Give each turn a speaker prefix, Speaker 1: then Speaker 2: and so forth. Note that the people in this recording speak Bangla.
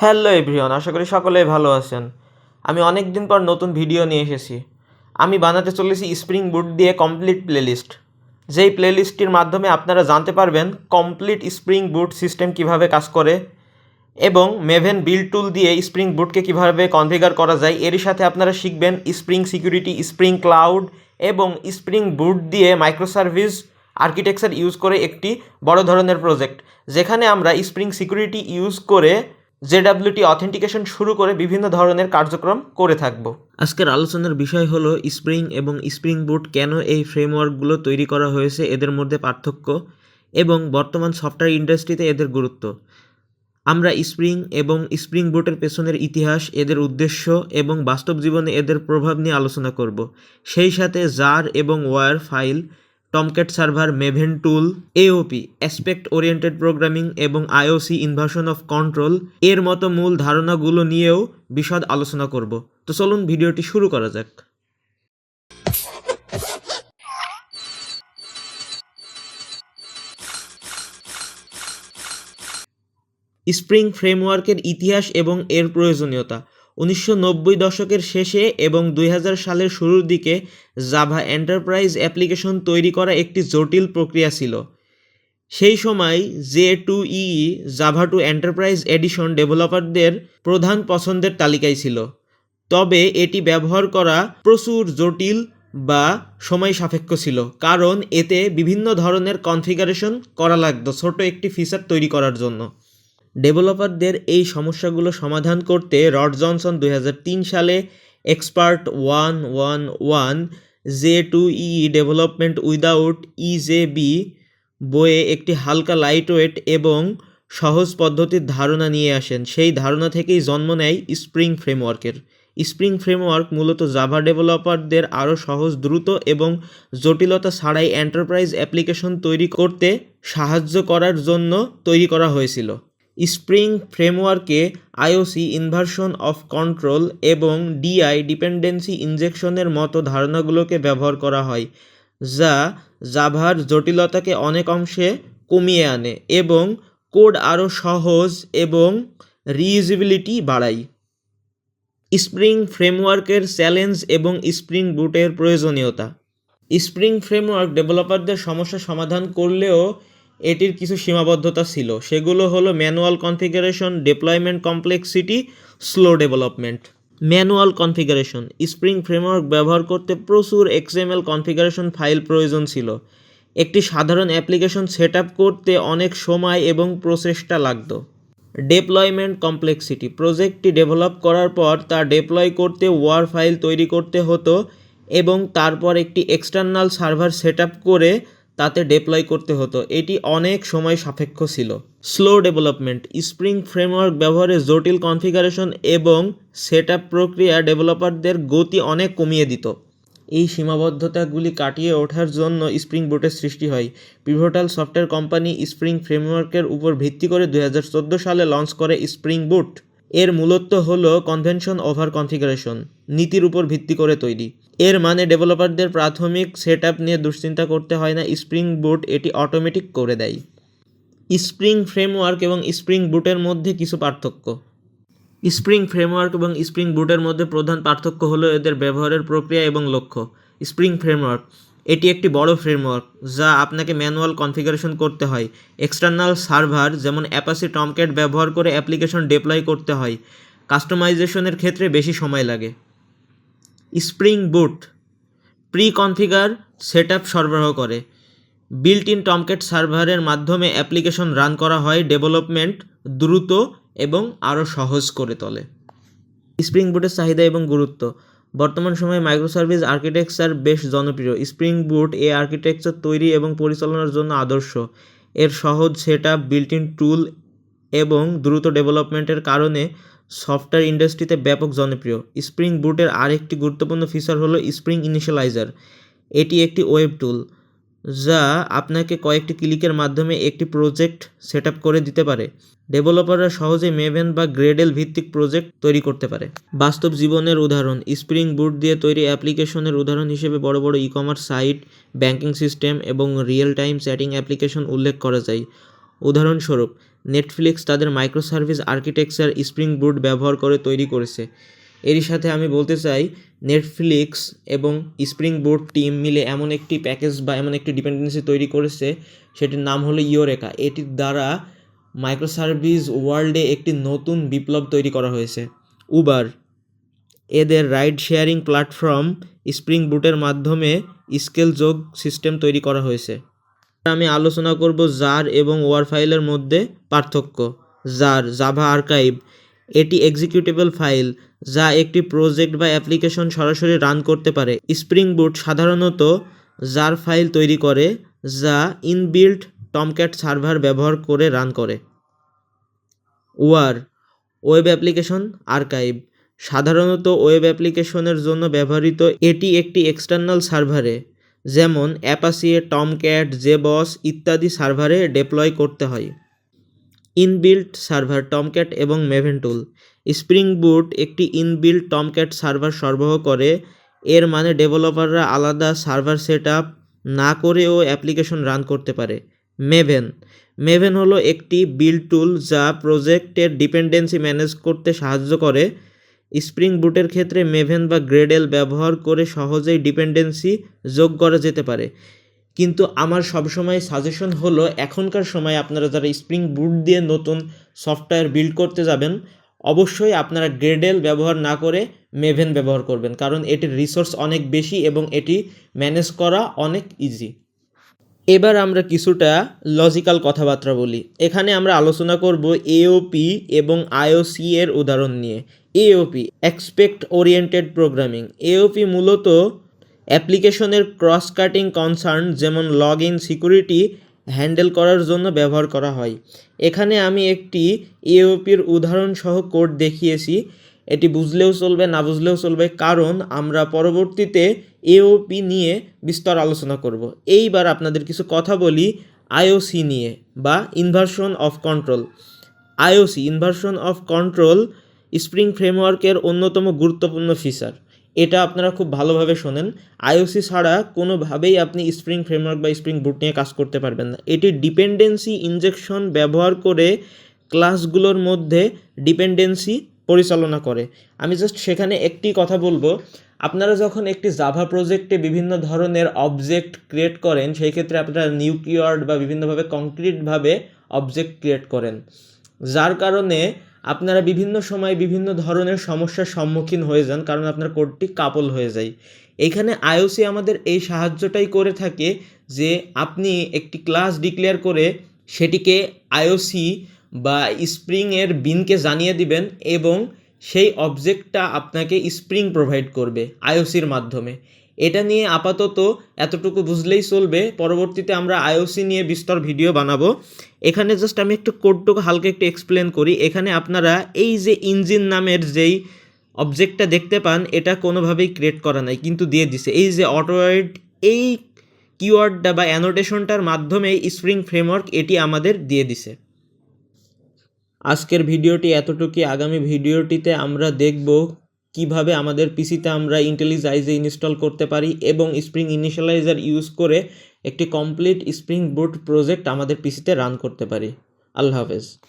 Speaker 1: হ্যালো এভরিওয়ান, আশা করি সকলেই ভালো আছেন। আমি অনেক দিন পর নতুন ভিডিও নিয়ে এসেছি। আমি বানাতে চলেছি স্প্রিং বুট দিয়ে কমপ্লিট প্লেলিস্ট যেই প্লেলিস্টটির মাধ্যমে আপনারা জানতে পারবেন কমপ্লিট স্প্রিং বুট সিস্টেম কীভাবে কাজ করে এবং মেভেন বিল টুল দিয়ে স্প্রিং বুটকে কীভাবে কনফিগার করা যায়, এরই সাথে আপনারা শিখবেন স্প্রিং সিকিউরিটি স্প্রিং ক্লাউড এবং স্প্রিং বুট দিয়ে মাইক্রো সার্ভিস আর্কিটেকচার ইউজ করে একটি বড় ধরনের প্রজেক্ট যেখানে আমরা স্প্রিং সিকিউরিটি ইউজ করে জেডাব্লিউটি অথেন্টিকেশন শুরু করে বিভিন্ন ধরনের কার্যক্রম করে থাকব। আজকের আলোচনার বিষয় হলো স্প্রিং এবং স্প্রিং বুট কেন এই ফ্রেমওয়ার্কগুলো তৈরি করা হয়েছে এদের মধ্যে পার্থক্য এবং বর্তমান সফটওয়্যার ইন্ডাস্ট্রিতে এদের গুরুত্ব। আমরা স্প্রিং এবং স্প্রিং বুটের পেছনের ইতিহাস, এদের উদ্দেশ্য এবং বাস্তব জীবনে এদের প্রভাব নিয়ে আলোচনা করব। সেই সাথে জার এবং war file Tomcat server Maven tool AOP aspect oriented programming এবং আইওসি ইনভার্সন অফ কন্ট্রোল এর মতো মূল ধারণাগুলো নিয়েও বিশদ আলোচনা করব। তো চলুন ভিডিওটি শুরু করা যাক। স্প্রিং ফ্রেমওয়ার্কের ইতিহাস এবং এর প্রয়োজনীয়তা। উনিশশো নব্বই দশকের শেষে এবং দুই হাজার সালের শুরুর দিকে জাভা এন্টারপ্রাইজ অ্যাপ্লিকেশন তৈরি করা একটি জটিল প্রক্রিয়া ছিল। সেই সময় J two E Java two enterprise edition ডেভেলপারদের প্রধান পছন্দের তালিকায় ছিল। তবে এটি ব্যবহার করা প্রচুর জটিল বা সময় সাপেক্ষ ছিল, কারণ এতে বিভিন্ন ধরনের কনফিগারেশন করা লাগতো ছোট একটি ফিচার তৈরি করার জন্য। ডেভেলপারদের এই সমস্যাগুলো সমাধান করতে রড জনসন দু হাজার তিন সালে expert one one one J two E development without E J B বইয়ে একটি হালকা লাইটওয়েট এবং সহজ পদ্ধতির ধারণা নিয়ে আসেন। সেই ধারণা থেকেই জন্ম নেয় স্প্রিং ফ্রেমওয়ার্কের। স্প্রিং ফ্রেমওয়ার্ক মূলত জাভা ডেভেলপারদের আরও সহজ, দ্রুত এবং জটিলতা ছাড়াই এন্টারপ্রাইজ অ্যাপ্লিকেশন তৈরি করতে সাহায্য করার জন্য তৈরি করা হয়েছিল। স্প্রিং ফ্রেমওয়ার্কে আইওসি ইনভার্সন অফ কন্ট্রোল এবং ডিআই ডিপেন্ডেন্সি ইনজেকশনের মতো ধারণাগুলোকে ব্যবহার করা হয়, যা জাভার জটিলতাকে অনেক অংশে কমিয়ে আনে এবং কোড আরও সহজ এবং রিইউজিবিলিটি বাড়ায়। স্প্রিং ফ্রেমওয়ার্কের চ্যালেঞ্জ এবং স্প্রিং বুটের প্রয়োজনীয়তা। স্প্রিং ফ্রেমওয়ার্ক ডেভেলপারদের সমস্যা সমাধান করলেও এটির কিছু সীমাবদ্ধতা ছিল। সেগুলো হলো manual configuration, deployment complexity, slow development. Manual configuration, spring framework ব্যবহার করতে প্রচুর এক্সএমএল কনফিগারেশন ফাইল প্রয়োজন ছিল। একটি সাধারণ অ্যাপ্লিকেশন সেট করতে অনেক সময় এবং প্রচেষ্টা লাগতো। ডেপ্লয়মেন্ট কমপ্লেক্সিটি, প্রজেক্টটি ডেভেলপ করার পর তা ডেপ্লয় করতে ওয়ার ফাইল তৈরি করতে হতো এবং তারপর একটি এক্সটার্নাল সার্ভার সেট করে তাতে ডেপ্লয় করতে হতো। এটি অনেক সময় সাপেক্ষ ছিল। স্লো ডেভেলপমেন্ট স্প্রিং ফ্রেমওয়ার্ক ব্যবহারে জটিল কনফিগারেশন এবং সেট প্রক্রিয়া ডেভেলপারদের গতি অনেক কমিয়ে দিত। এই সীমাবদ্ধতাগুলি কাটিয়ে ওঠার জন্য স্প্রিং বুটের সৃষ্টি হয়। পিভোটাল সফটওয়্যার কোম্পানি স্প্রিং ফ্রেমওয়ার্কের উপর ভিত্তি করে দু হাজার চোদ্দ সালে লঞ্চ করে স্প্রিং বুট এর মূলত হল কনভেনশন ওভার কনফিগারেশন নীতির উপর ভিত্তি করে তৈরি। এর মানে ডেভেলপারদের প্রাথমিক সেট নিয়ে দুশ্চিন্তা করতে হয় না স্প্রিং বুট এটি অটোমেটিক করে দেয়। স্প্রিং ফ্রেমওয়ার্ক এবং স্প্রিং বুটের মধ্যে কিছু পার্থক্য। স্প্রিং ফ্রেমওয়ার্ক এবং স্প্রিং বুটের মধ্যে প্রধান পার্থক্য হলো এদের ব্যবহারের প্রক্রিয়া এবং লক্ষ্য। স্প্রিং ফ্রেমওয়ার্ক এটি একটি বড় ফ্রেমওয়ার্ক যা আপনাকে ম্যানুয়াল কনফিগারেশন করতে হয়। এক্সটার্নাল সার্ভার যেমন অ্যাপাসি টমক্যাট ব্যবহার করে অ্যাপ্লিকেশন ডেপ্লয় করতে হয়। কাস্টমাইজেশনের ক্ষেত্রে বেশি সময় লাগে। Spring boot pre configure set সরবরাহ করে। বিল্ট ইন টমক্যাট সার্ভারের মাধ্যমে অ্যাপ্লিকেশন রান করা হয় ডেভেলপমেন্ট দ্রুত এবং আরও সহজ করে তোলে। স্প্রিং বুটের চাহিদা এবং গুরুত্ব। বর্তমান সময়ে মাইক্রোসার্ভিস আর্কিটেকচার বেশ জনপ্রিয়। স্প্রিং বুট এ আর্কিটেকচার তৈরি এবং পরিচালনার জন্য আদর্শ। এর সহজ set up built in tool এবং দ্রুত ডেভেলপমেন্টের কারণে সফটওয়্যার ইন্ডাস্ট্রিতে ব্যাপক জনপ্রিয়। স্প্রিং বুটের আরেকটি গুরুত্বপূর্ণ ফিচার হলো স্প্রিং ইনিশিয়ালাইজার। এটি একটি ওয়েব টুল। যা আপনাকে কয়েকটি ক্লিকের মাধ্যমে একটি প্রজেক্ট সেট করে দিতে পারে। ডেভেলপাররা সহজে মেভেন বা গ্রেডেল ভিত্তিক প্রজেক্ট তৈরি করতে পারে। বাস্তব জীবনের উদাহরণ, স্প্রিং বুট দিয়ে তৈরি অ্যাপ্লিকেশনের উদাহরণ হিসেবে বড় বড় e commerce site, banking system এবং রিয়েল টাইম চ্যাটিং অ্যাপ্লিকেশন উল্লেখ করা যায়। উদাহরণস্বরূপ, নেটফ্লিক্স তাদের মাইক্রোসার্ভিস আর্কিটেকচার স্প্রিং বুট ব্যবহার করে তৈরি করেছে। এরই সাথে আমি বলতে চাই নেটফ্লিক্স এবং স্প্রিং বুট টিম মিলে এমন একটি প্যাকেজ বা এমন একটি ডিপেন্ডেন্সি তৈরি করেছে, সেটির নাম হলো ইওরেকা এটির দ্বারা মাইক্রো সার্ভিস ওয়ার্ল্ডে একটি নতুন বিপ্লব তৈরি করা হয়েছে। উবার এদের রাইড শেয়ারিং প্ল্যাটফর্ম স্প্রিং বুটের মাধ্যমে স্কেল যোগ সিস্টেম তৈরি করা হয়েছে। আমি আলোচনা করব জার এবং ওয়ার ফাইলের মধ্যে পার্থক্য। জার জাভা আর্কাইভ এটি এক্সিকিউটেবল ফাইল যা একটি প্রজেক্ট বা অ্যাপ্লিকেশন সরাসরি রান করতে পারে। স্প্রিং বুট সাধারণত জার ফাইল তৈরি করে, যা ইনবিল্ট টমক্যাট সার্ভার ব্যবহার করে রান করে। War, web application archive. সাধারণত ওয়েব অ্যাপ্লিকেশনের জন্য ব্যবহৃত এটি একটি এক্সটার্নাল সার্ভারে, যেমন অ্যাপাসিয়ে, টমক্যাট, জেবস ইত্যাদি সার্ভারে ডেপ্লয় করতে হয়। ইনবিল্ট সার্ভার টমক্যাট এবং মেভেন টুল। স্প্রিং বুট একটি ইনবিল্ট টমক্যাট সার্ভার সরবরাহ করে। এর মানে ডেভেলপাররা আলাদা সার্ভার সেট আপ না করেও অ্যাপ্লিকেশন রান করতে পারে। মেভেন। মেভেন হলো একটি বিল্ড টুল যা প্রজেক্টের ডিপেন্ডেন্সি ম্যানেজ করতে সাহায্য করে। স্প্রিং বুটের ক্ষেত্রে মেভেন বা গ্রেডেল ব্যবহার করে সহজেই ডিপেন্ডেন্সি যোগ করা যেতে পারে। কিন্তু আমার সবসময় সাজেশন হলো, এখনকার সময় আপনারা যারা স্প্রিং বুট দিয়ে নতুন সফটওয়্যার বিল্ড করতে যাবেন, অবশ্যই আপনারা গ্রেডেল ব্যবহার না করে মেভেন ব্যবহার করবেন, কারণ এটির রিসোর্স অনেক বেশি এবং এটি ম্যানেজ করা অনেক ইজি এবার আমরা কিছুটা লজিক্যাল কথাবার্তা বলি। এখানে আমরা আলোচনা করব এওপি এবং আইওসি এর উদাহরণ নিয়ে। AOP aspect oriented programming AOP মূলত অ্যাপ্লিকেশনের ক্রস কাটিং কনসার্ন যেমন লগ ইন সিকিউরিটি হ্যান্ডেল করার জন্য ব্যবহার করা হয়। এখানে আমি একটি এওপির উদাহরণ সহ কোড দেখিয়েছি। এটি বুঝলেও চলবে, না বুঝলেও চলবে, কারণ আমরা পরবর্তীতে এওপি নিয়ে বিস্তর আলোচনা করব। এইবার আপনাদের কিছু কথা বলি আইওসি নিয়ে বা inversion of control IOC inversion of control spring ফ্রেমওয়ার্কের অন্যতম গুরুত্বপূর্ণ ফিচার এটা আপনারা খুব ভালোভাবে শোনেন। আইওসি ছাড়া কোনোভাবেই আপনি স্প্রিং ফ্রেমওয়ার্ক বা স্প্রিং বুট নিয়ে কাজ করতে পারবেন না। এটি ডিপেন্ডেন্সি ইনজেকশন ব্যবহার করে ক্লাসগুলোর মধ্যে ডিপেন্ডেন্সি পরিচালনা করে। আমি জাস্ট সেখানে একটি কথা বলব। আপনারা যখন একটি জাভা প্রজেক্টে বিভিন্ন ধরনের অবজেক্ট ক্রিয়েট করেন, সেই ক্ষেত্রে আপনারা নিউ কিওয়ার্ড বা বিভিন্নভাবে কংক্রিটভাবে অবজেক্ট ক্রিয়েট করেন। যার কারণে আপনারা বিভিন্ন সময় বিভিন্ন ধরনের সমস্যার সম্মুখীন হয়ে যান, কারণ আপনার কোডটি কাপল হয়ে যায়। এইখানে আইওসি আমাদের এই সাহায্যটাই করে থাকে যে আপনি একটি ক্লাস ডিক্লেয়ার করে সেটিকে আইওসি বা স্প্রিংয়ের বিনকে জানিয়ে দিবেন এবং সেই অবজেক্টটা আপনাকে স্প্রিং প্রোভাইড করবে আইওসির মাধ্যমে। এটা নিয়ে আপাতত এতটুকু বুঝলেই চলবে। পরবর্তীতে আমরা আইওসি নিয়ে বিস্তর ভিডিও বানাবো। এখানে জাস্ট আমি একটু কোডটুকু হালকা একটু এক্সপ্লেন করি। এখানে আপনারা এই যে ইঞ্জিন নামের যেই অবজেক্টটা দেখতে পান, এটা কোনোভাবেই ক্রিয়েট করা নাই, কিন্তু দিয়ে দিছে। এই যে অটোয়েড এই কিওয়ার্ডটা বা অ্যানোটেশনটার মাধ্যমে স্প্রিং ফ্রেমওয়ার্ক এটি আমাদের দিয়ে দিছে। আজকের ভিডিওটি এতটুকুই। আগামী ভিডিওটিতে আমরা দেখব কীভাবে আমাদের পিসিতে আমরা ইন্টেলিজাইজে ইনস্টল করতে পারি এবং স্প্রিং ইনিশিয়ালাইজার ইউজ করে একটি কমপ্লিট স্প্রিং বুট প্রজেক্ট আমাদের পিসিতে রান করতে পারি। আল্লাহ হাফেজ।